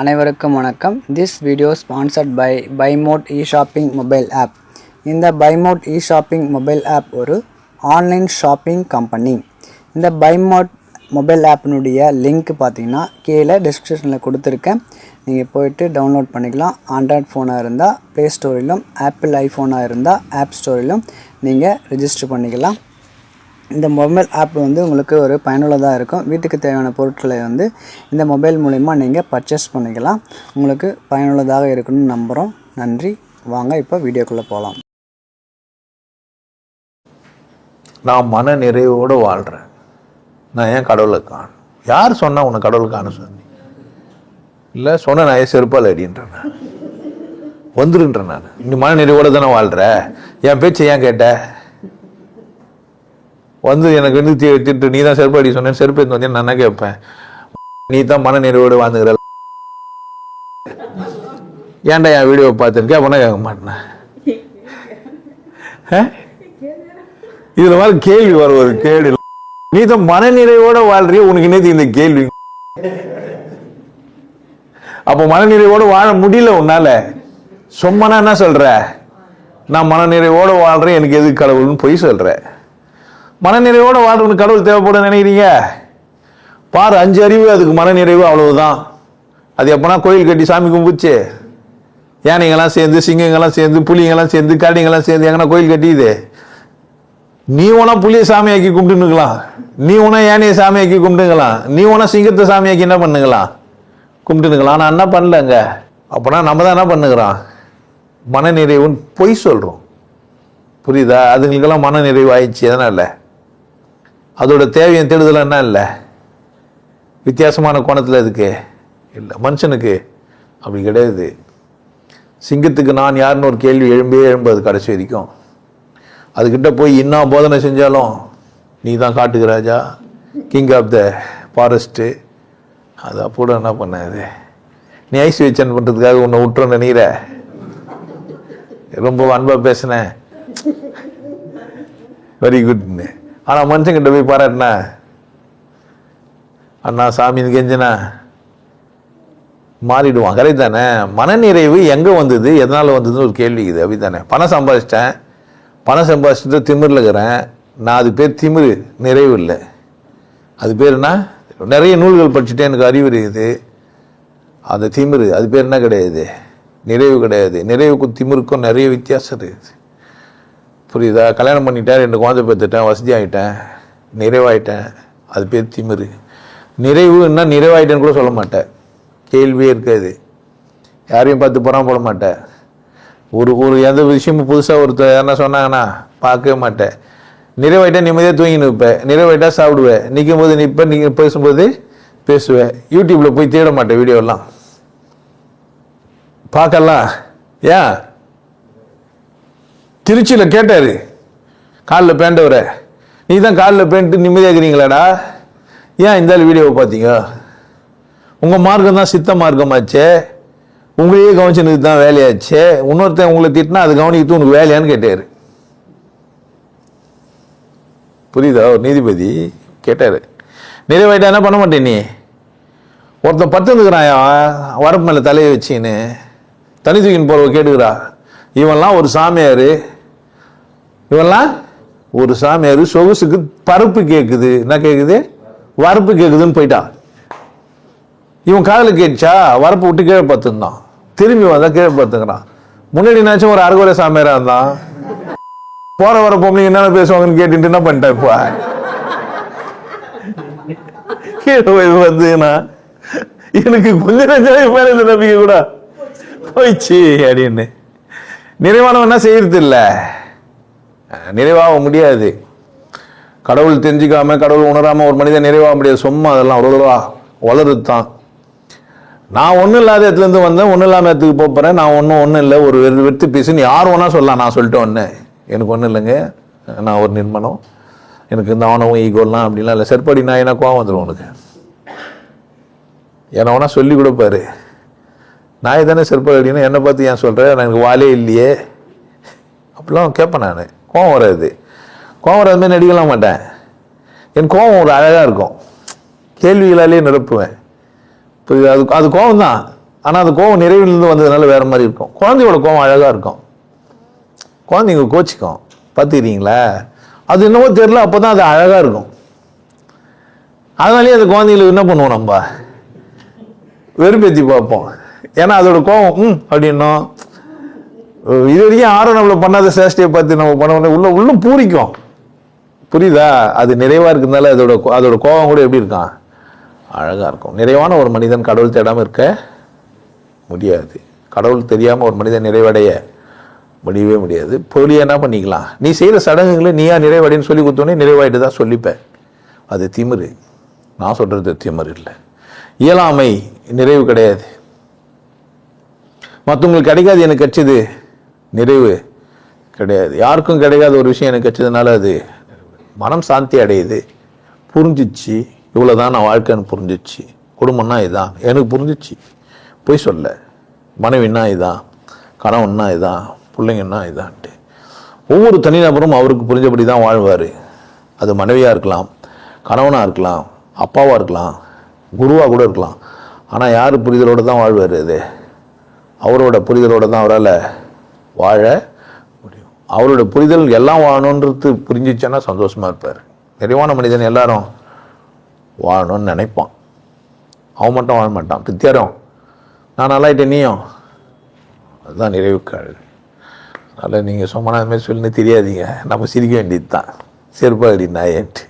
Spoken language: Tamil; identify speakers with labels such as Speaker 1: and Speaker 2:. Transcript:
Speaker 1: அனைவருக்கும் வணக்கம். திஸ் வீடியோ ஸ்பான்சர்ட் பை பைமோட் இ ஷாப்பிங் மொபைல் ஆப் இந்த பைமோட் இ ஷாப்பிங் மொபைல் ஆப் ஒரு ஆன்லைன் ஷாப்பிங் கம்பெனி இந்த பைமோட் மொபைல் ஆப்பினுடைய லிங்க் பார்த்தீங்கன்னா கீழே டிஸ்கிரிப்ஷனில் கொடுத்துருக்கேன். நீங்கள் போயிட்டு டவுன்லோட் பண்ணிக்கலாம். ஆண்ட்ராய்ட் ஃபோனாக இருந்தால் ப்ளே ஸ்டோரிலும் ஆப்பிள் ஐஃபோனாக இருந்தால் ஆப் ஸ்டோரிலும் நீங்கள் ரிஜிஸ்டர் பண்ணிக்கலாம். இந்த மொபைல் ஆப் வந்து உங்களுக்கு ஒரு பயனுள்ளதாக இருக்கும். வீட்டுக்கு தேவையான பொருட்களை வந்து இந்த மொபைல் மூலிமா நீங்கள் பர்ச்சேஸ் பண்ணிக்கலாம். உங்களுக்கு பயனுள்ளதாக இருக்குன்னு நம்புகிறோம் நன்றி. வாங்க இப்போ வீடியோக்குள்ளே போகலாம்
Speaker 2: நான் மன நிறைவோடு வாழ்கிறேன் நான் ஏன் கடவுளை காணும்? யார் சொன்னால் உன்னை கடவுளை காண சொன்னி இல்லை சொன்ன நான் ஏன் செருப்பால் அடின்றேன் நான்? வந்துருன்றேன் நான். இன்னும் மன நிறைவோடு தானே வாழ்கிற என் பேச்சை ஏன் கேட்ட? வந்து எனக்கு வந்து திட்டு நீ தான் செருப்பு அடி சொன்னேன் செருப்பு எடுத்து வந்தேன் நான் என்ன கேட்பேன்? நீ தான் மன நிறைவோடு வாழ்ந்துக்கிற ஏன்டா என் வீடியோ பார்த்துன்னு கேட்பனா கேட்க மாட்டேன். ஆ? மாதிரி கேள்வி வர ஒரு கேள்வி. நீ தான் மனநிறைவோட வாழ்றிய உனக்கு என்ன இந்த கேள்வி? அப்போ மனநிறைவோட வாழ முடியல உன்னால? சும்மானா என்ன சொல்ற? நான் மனநிறைவோடு வாழ்றேன் எனக்கு எது கடவுள்னு பொய் சொல்றேன் மனநிறைவோட வாழ்றவனுக்கு கடவுள் தேவைப்படும் நினைக்கிறீங்க? பாரு அஞ்சு அறிவு அதுக்கு மனநிறைவு அவ்வளவுதான். அது எப்பனா கோயில் கட்டி சாமி கும்பிச்சு யானைங்கெல்லாம் சேர்ந்து சிங்கங்கள்லாம் சேர்ந்து புலிங்கெல்லாம் சேர்ந்து கரடிங்கெல்லாம் சேர்ந்து எங்கன்னா கோயில் கட்டியுது நீ உனா புளிய சாமியாக்கி கும்பிட்டுனுக்கலாம் நீ உனா யானையை சாமியாக்கி கும்பிட்டுங்களாம் நீ உனா சிங்கத்தை சாமியாக்கி என்ன பண்ணுங்களாம்? கும்பிட்டுனுக்கலாம் நான் என்ன பண்ணலங்க. அப்போனா நம்ம தான் என்ன பண்ணுகிறோம் மனநிறைவுன்னு பொய் சொல்கிறோம் புரியுதா? அதுங்களுக்கெல்லாம் மனநிறைவு ஆயிடுச்சு. எதனால? அதோட தேவையும் தேடுதல் என்ன இல்லை. வித்தியாசமான கோணத்தில் இதுக்கு இல்லை மனுஷனுக்கு அப்படி கிடையாது. சிங்கத்துக்கு நான் யாருன்னு ஒரு கேள்வி எழும்பே எழும்பது கடைசி வரைக்கும். அதுக்கிட்ட போய் இன்னும் போதனை செஞ்சாலும் நீ தான் காட்டுக்கு ராஜா. கிங் ஆஃப் த ஃபாரஸ்ட்டு அது அப்போ என்ன பண்ணாது நீ ஐஸ் வச்சன் பண்ணுறதுக்காக உன்னை விட்டுறோம் நினைக்கிற? ரொம்ப அன்பாக பேசினேன். வெரி குட்னு ஆனால் மனுஷங்கிட்ட போய் பாராட்டினா? அண்ணா சாமின்னு கெஞ்சினா? மாறிடுவான் கரெக்ட் தானே? மனநிறைவு எங்கே வந்தது? எதனால் வந்ததுன்னு ஒரு கேள்வி இது அப்படி தானே பணம் சம்பாதிச்சிட்டேன். பணம் சம்பாதிச்சுட்டு திமிரில் இருக்கிறேன். நான் அது பேர் திமிரு. நிறைவு இல்லை. அது பேர்னா நிறைய நூல்கள் படிச்சுட்டு எனக்கு அறிவு இருக்குது. அந்த திமிரு. அது பேர் என்ன கிடையாது? நிறைவு கிடையாது. நிறைவுக்கும் திமிருக்கும் நிறைய வித்தியாசம் இருக்குது. புரியுதா? கல்யாணம் பண்ணிட்டேன் ரெண்டு குழந்தை பெற்றுட்டேன் வசதி ஆகிட்டேன் நிறைவாயிட்டேன். அது பேர் திமிரு. நிறைவுன்னா நிறைவாயிட்டேன்னு கூட சொல்ல மாட்டேன். கேள்வியே இருக்காது. யாரையும் பார்த்து புறம் போட மாட்டேன். ஒரு ஒரு எந்த விஷயமும் புதுசாக ஒருத்தர் என்ன சொன்னாங்கன்னா பார்க்கவே மாட்டேன். நிறைவாயிட்டா நிம்மதியாக தூங்கி நிற்பேன். நிறைவாயிட்டா சாப்பிடுவேன். நிற்கும் போது நிற்பேன் நீங்கள் பேசும்போது பேசுவேன். யூடியூப்பில் போய் தேட மாட்டேன் வீடியோலாம். பார்க்கலாம். ஏன்? திருச்சியில் கேட்டார். காலில் பேண்டவரை நீ தான் காலில் பேண்ட்டு நிம்மதியாக இருக்கிறீங்களாடா ஏன் இந்த வீடியோவை பார்த்தீங்க? உங்கள் மார்க்கம் தான் சித்த மார்க்கமாச்சே. உங்களையே கவனிச்சுனது தான் வேலையாச்சு. இன்னொருத்தன் உங்களை திட்டினா அது கவனிக்கிறது உனக்கு வேலையான்னு கேட்டார். புரியுதா? ஒரு நீதிபதி கேட்டார். நிறைவாயிட்டா என்ன பண்ண மாட்டேன் நீ? ஒருத்தன் பத்துந்துக்கிறான் வரப்பு மேலே தலையை வச்சின்னு தனி தூக்கின்னு போகிறவ கேட்டுக்கிறா. இவன்லாம் ஒரு சாமியார். இவெல்லாம் ஒரு சாமியார் சொகுசுக்கு பருப்பு கேட்குது என்ன கேட்குது வரப்பு கேட்குதுன்னு போயிட்டான். இவன் காதில் கேட்டுச்சா? வரப்பு விட்டு கீழே பார்த்துருந்தான். திரும்பி வந்தா கீழே பார்த்துக்கிறான். முன்னாடி நினச்சும் ஒரு அறுகுறை சாமியாரா இருந்தான்? போற வர பொம்பளைங்க என்னென்ன பேசுவாங்கன்னு கேட்டுட்டு என்ன பண்ணிட்டேன் இப்போ? கீழே போய் வந்துன்னா எனக்கு கொஞ்ச நெஞ்சம் மேல இந்த நம்பிக்கை கூட. போயிடுச்சு அப்படின்னு. நிறைவானவன் என்ன செய்யறது இல்ல நிறைவாக முடியாது. கடவுள் தெரிஞ்சுக்காம கடவுள் உணராமல் ஒரு மனிதன் நிறைவாக முடியாது. சும்மா அதெல்லாம் அவ்வளோவா வளருது தான் நான் ஒன்றும் இல்லாத இடத்துலேருந்து வந்தேன். ஒன்றும் இல்லாமல் இடத்துக்கு போகிறேன் போறேன். நான் ஒன்றும் ஒன்றும் இல்லை. ஒரு வெறு வெறுத்து பேசு யார் ஒன்றா சொல்லலாம். நான் சொல்லிட்டு ஒன்று எனக்கு ஒன்றும் இல்லைங்க. நான் ஒரு நிர்மணம் எனக்கு இந்த ஆணவம் ஈகோலாம் அப்படிலாம் இல்லை. செருப்படி நான் என்ன கோவம் வந்துடும் உனக்கு? என்ன வேணா சொல்லி கொடுப்பாரு. நான் தானே செருப்படி அடினா என்னை பார்த்து ஏன் சொல்கிறேன் எனக்கு வாலே இல்லையே. அப்படிலாம் கேட்பேன் நான். கோவம் வராது. கோவம் வராது மாதிரி நடிக்கலாம் மாட்டேன். என் கோவம் ஒரு அழகாக இருக்கும். கேள்விகளாலே நிரப்புவேன். புரியுது அது அது கோவம் தான். ஆனால் அந்த கோவம் நிறைவிலிருந்து வந்ததுனால வேறு மாதிரி இருக்கும். குழந்தையோட கோவம் அழகாக இருக்கும். குழந்தைங்க கோச்சிக்கும். பார்த்துக்கிறீங்களா அது என்னவோ தெரில அப்போ தான் அது அழகாக இருக்கும். அதனாலேயே அந்த குழந்தைங்களுக்கு என்ன பண்ணுவோம் நம்ம? வெறுப்பேற்றி பார்ப்போம். ஏன்னா அதோட கோவம் ம் அப்படின்னும். இது வரைக்கும் யாரும் நம்மளை பண்ணாத சேஷ்டையை பார்த்து நம்ம பண்ண உடனே உள்ள உள்ளும் பூரிக்கும். புரியுதா? அது நிறைவா இருக்கிறதுனால அதோட கோ- அதோட கோபம் கூட எப்படி இருக்கான்? அழகா இருக்கும். நிறைவான ஒரு மனிதன் கடவுள் தேடாமல் இருக்க முடியாது. கடவுள் தெரியாமல் ஒரு மனிதன் நிறைவடைய முடியவே முடியாது. போலியே என்ன பண்ணிக்கலாம்? நீ செய்கிற சடங்குகளை நீயா நிறைவடைன்னு சொல்லி கொடுத்தோன்னே நிறைவாயிட்டு தான் சொல்லிப்ப. அது திமிரு. நான் சொல்கிறது திமிரு இல்லை. இயலாமை நிறைவு கிடையாது. மற்றவங்களுக்கு கிடைக்காது எனக்கு கிடைச்சது. நிறைவு கிடையாது. யாருக்கும் கிடைக்காத ஒரு விஷயம் எனக்கு கிடைச்சதுனால அது மனம் சாந்தி அடையுது. புரிஞ்சிச்சு. இவ்வளோ தான் நான் வாழ்க்கைன்னு புரிஞ்சிச்சு. குடும்பம்னா இதான். எனக்கு புரிஞ்சிச்சு. போய் சொல்ல. மனைவின்னா இதான். கணவன்னா இதான். பிள்ளைங்கன்னா இதான்ட்டு. ஒவ்வொரு தனிநபரும் அவருக்கு புரிஞ்சபடி தான் வாழ்வார். அது மனைவியாக இருக்கலாம் கணவனாக இருக்கலாம் அப்பாவாக இருக்கலாம் குருவாக கூட இருக்கலாம். ஆனால் யார் புரிதலோடு தான் வாழ்வார் அது? அவரோட புரிதலோடு தான் அவரால் வாழ முடியும் அவரோட புரிதல் எல்லாம் வாழணுன்றது புரிஞ்சிச்சுன்னா சந்தோஷமாக இருப்பார். நிறைவான மனிதன் எல்லாரும் வாழணும்னு நினைப்பான். அவன் மட்டும் வாழ மாட்டான். பித்தியாரம் நான் நல்லாயிட்டேன் நீயும்? அதுதான் நிறைவுக்காள் அதனால் நீங்கள் சும்மா அது மாதிரி தெரியாதீங்க. நம்ம சிரிக்க வேண்டியது தான் செருப்பாடி நாயன்ட்டு